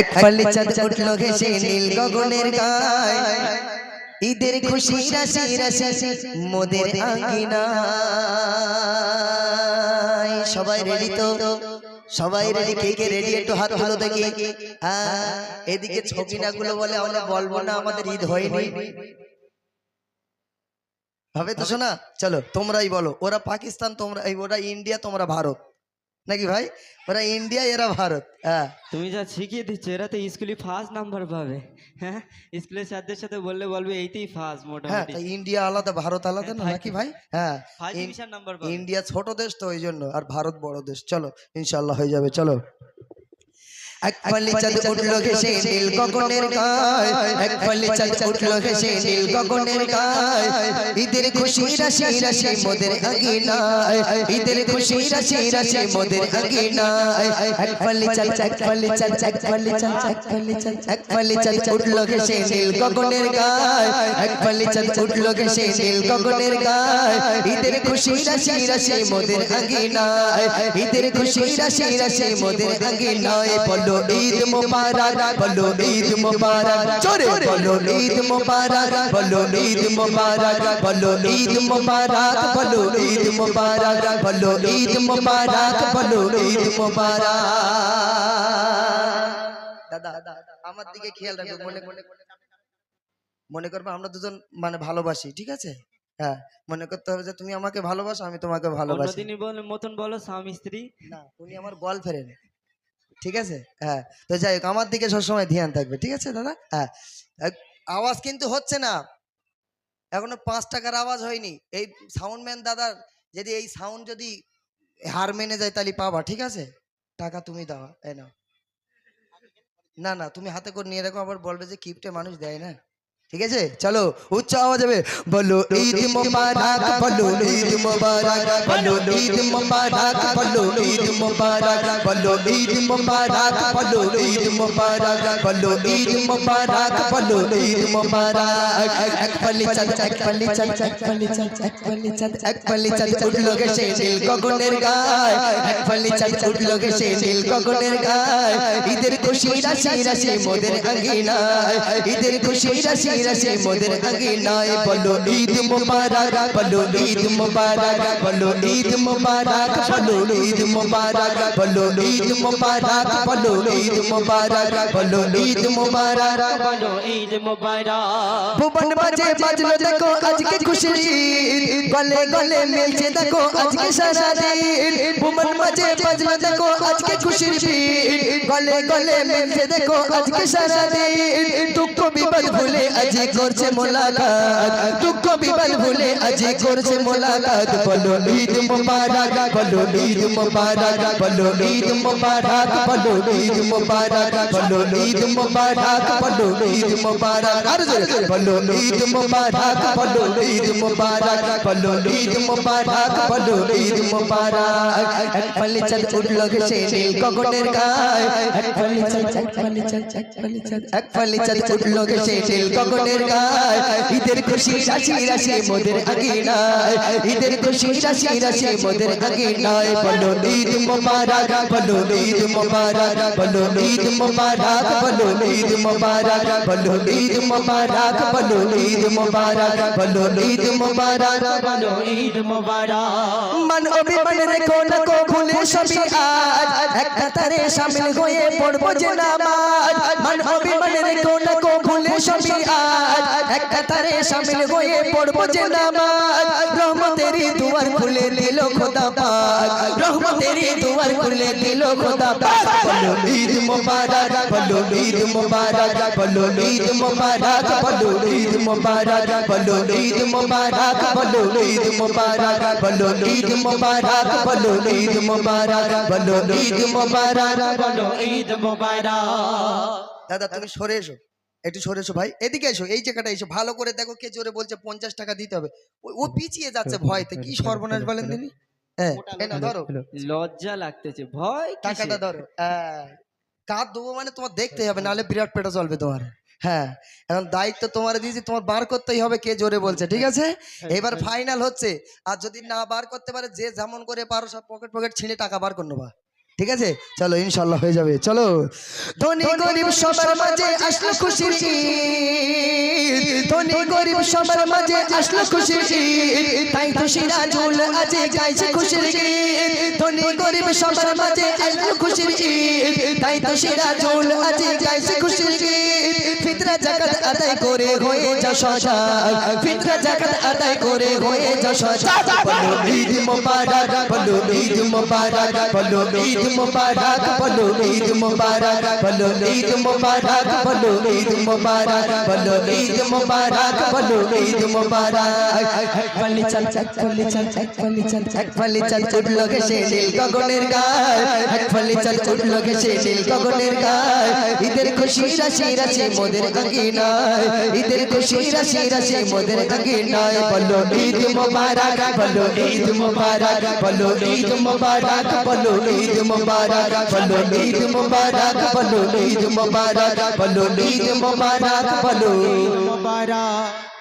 এক পাল্লি চাঁদ উঠল ঘেসে নীল গগনের গায়। ঈদের খুশি রাশি রাশি মোদের আঙ্গিনায়। সবাই রেডি তো? সবাই রেডি কে কে রেডি একটু হাত তুলো দেখি। হ্যাঁ এদিকে ছবিনা গুলো বলে আমরা বলব না আমাদের ঈদ হয়নি। হবে তো শোনা? চলো তোমরাই বলো ওরা পাকিস্তান তোমরা ওরা ইন্ডিয়া তোমরা ভারত। নাকি ভাই? ওরা ইন্ডিয়া এরা ভারত। হ্যাঁ। তুমি যা শিখিয়ে দিচ্ছ এরা তো স্কুলে ফার্স্ট নাম্বার পাবে। হ্যাঁ? স্কুলের স্যারদের সাথে বললে বলবে এইটাই ফার্স্ট হ্যাঁ মোটামুটি। হ্যাঁ ইন্ডিয়া আলাদা ভারত আলাদা না হ্যাঁ, নাকি ভাই? হ্যাঁ। ইন্ডিয়া ছোট দেশ তো ওই জন্য আর ভারত বড় দেশ। চলো ইনশাল্লাহ হয়ে যাবে। চলো। এক পাল্লি চাঁদ উঠল ঘেসে নীল গগনের গায় এক পাল্লি চাঁদ উঠল ঘেসে নীল গগনের গায় ঈদের খুশি রাশি রাশি মোদের আগিনায় ঈদের খুশি রাশি রাশি মোদের আগিনায় এক পাল্লি চাঁদ এক পাল্লি চাঁদ এক পাল্লি চাঁদ এক পাল্লি চাঁদ এক পাল্লি চাঁদ উঠল ঘেসে নীল গগনের গায় এক পাল্লি চাঁদ উঠল ঘেসে নীল গগনের গায় ঈদের খুশি রাশি রাশি মোদের আগিনায় ঈদের খুশি রাশি রাশি মোদের আগিনায় বলো ঈদ মোবারক বলো ঈদ মোবারক জোরে বলো ঈদ মোবারক বলো ঈদ মোবারক বলো ঈদ মোবারক বলো ঈদ মোবারক বলো ঈদ মোবারক বলো ঈদ মোবারক। দাদা আমার দিকে খেয়াল রাখবে মনে মনে মনে করবে আমরা দুজন মানে ভালোবাসি ঠিক আছে? হ্যাঁ মনে করতে হবে যে তুমি আমাকে ভালোবাসো আমি তোমাকে ভালোবাসি। বল মতন বলো স্বামী স্ত্রী। না উনি আমার বল ফেরেন ঠিক আছে? হ্যাঁ। তো যাই হোক, আমার দিকে সবসময় ধ্যান থাকবে, ঠিক আছে দাদা? হ্যাঁ। আওয়াজ কিন্তু হচ্ছে না। এখনও পাঁচ টাকার আওয়াজ হয়নি। এই সাউন্ডম্যান দাদার যদি এই সাউন্ড যদি হার মেনে যায় তাহলে পাবা, ঠিক আছে? টাকা তুমি দাও এ না না, তুমি হাতে করে নিয়ে রাখো, আবার বলবে যে কিপটে মানুষ দেয় না। ঠিক আছে? চলো, উচ্চ আওয়াজ হবে। বলো, ঈদ মোবারক, বলো, ঈদ মোবারক, বলো, ঈদ মোবারক, বলো, ঈদ মোবারক, বলো, ঈদ মোবারক, বলো, ঈদ মোবারক, বলো, ঈদ মোবারক, বলো, ঈদ মোবারক। এক পাল্লি চাঁদ, এক পাল্লি চাঁদ, এক পাল্লি চাঁদ, এক পাল্লি চাঁদ, এক পাল্লি চাঁদ উঠল গেছে নীল গগনের গায়। এক পাল্লি চাঁদ উঠল গেছে নীল গগনের গায়। ঈদের খুশি রাশি রাশি মোদের আঙ্গিনায় ঈদের খুশি রাশি রাশে মোদের আগিনায় বলো ঈদ মুবারক पलो ईद मुबारक पलो ईद मुबारक पलो ईद मुबारक पलो ईद मुबारक पलो ईद मुबारक पलो ईद मुबारक पलो ईद मुबारक भुवन बजे बजलो देखो आज के खुशी गले गले मिलছে দেখো आज के शादी भुवन बजे बजलो देखो आज के खुशी गले गले मिलছে দেখो आज के शादी दुख को भी बदल আজ করছে মোলাকাত দুঃখ বিপদ ভুলে আজ করছে মোলাকাত বলো ঈদ মুবারক বলো ঈদ মুবারক বলো ঈদ মুবারক বলো ঈদ মুবারক বলো ঈদ মুবারক বলো ঈদ মুবারক আর বলো ঈদ মুবারক বলো ঈদ মুবারক বলো ঈদ মুবারক বলো ঈদ মুবারক পাল্লি চাঁদ উঠল ঘেসে নীল গগনের গায় এক পাল্লি চাঁদ এক পাল্লি চাঁদ এক পাল্লি চাঁদ এক পাল্লি চাঁদ উঠল ঘেসে নীল গগনের গায়, ঈদের খুশি রাশি রাশি মোদের আগিনায় ঈদের খুশি রাশি রাশি মোদের আগিনায় বলো ঈদ মুবারক, বলো ঈদ মুবারক, বলো ঈদ মুবারক, বলো ঈদ মুবারক, বলো ঈদ মুবারক, বলো ঈদ মুবারক, বলো ঈদ মুবারক, বলো ঈদ মোবারক। মন অভিমান রেখো না কো ভুলে সবই আজ এক কাতারে শামিল হয়ে পড়ব যে নামাজ। মন অভিমান রেখো না কো ভুলে সবই আজ এক কাতারে শামিল হয়ে পড়ব যে নামাজ রহমতেরই দুয়ার খুলে দিল খোদা পাক রহমতেরই দুয়ার খুলে দিল খোদা পাক বলো ঈদ মুবারক বলো ঈদ মুবারক বলো ঈদ মুবারক বলো ঈদ মুবারক বলো ঈদ মুবারক বলো ঈদ মুবারক বলো ঈদ মুবারক বলো ঈদ মুবারক বলো ঈদ মুবারক বলো ঈদ মোবারক দাদা তুমি সরে এসো একটু সরে এসো ভাই। এদিকে এসো এই জায়গাটা এসো। ভালো করে দেখো কে জোরে বলছে পঞ্চাশ টাকা দিতে হবে। ও- পিছিয়ে যাচ্ছে ভয়তে। কি সর্বনাশ বলেন তিনি? হ্যাঁ ধরো। লজ্জা লাগতেছে ভয় টাকাটা ধরো। হ্যাঁ। কার দেবো মানে তোমার দেখতে হবে নাহলে বিরাট পেটা চলবে তোমার। হ্যাঁ। এখন দায়িত্ব তোমার দিয়েছি তোমার বার করতেই হবে কে জোরে বলছে ঠিক আছে? এবার ফাইনাল হচ্ছে। আর যদি না বার করতে পারে যে যেমন করে পারো সব পকেট পকেট ছিঁড়ে টাকা বার করে নেবা। ঠিক আছে? চলো ইনশাল্লাহ হয়ে যাবে। চলো। ধনী গরিব সবার মাঝে আসলো ঈদ। ধনী গরিব সবার মাঝে আসলো ঈদ। তাই তো সিরাজুল আজ গাইছে খুশির গীত ধনী গরিব সবার মাঝে আসলো খুশির ঈদ। তাই তো সিরাজুল আজ গাইছে খুশির গীত ফিতরা জাকাত আদায় করে হয়ে যা সজাগ ফিতরা জাকাত আদায় করে হয়ে যা সজাগ বলো ঈদ মোবারক বলো ঈদ মোবারক বলো ঈদ মোবারক বলো ঈদ মোবারক বলো ঈদ মোবারক বলো ঈদ মোবারক বলো ঈদ মোবারক বলো ঈদ মোবারক। এক ফালি চাল এক ফালি চাল এক ফালি চাল এক ফালি চাল উঠল ঘেসে নীল গগনের গায়। এক ফালি চাল ঘেসে নীল গগনের গায়। ঈদের খুশি রাশি রাশি মোদের আঙ্গিনায় ঈদের খুশি রাশি রাশি মোদের আঙ্গিনায় বলো ঈদ মোবারক বলো ঈদ মোবারক বলো ঈদ মোবারক বলো ঈদ মোবারক বলো ঈদ মোবারক বলো ঈদ মোবারক বলো ঈদ মোবারক বলো মোবারক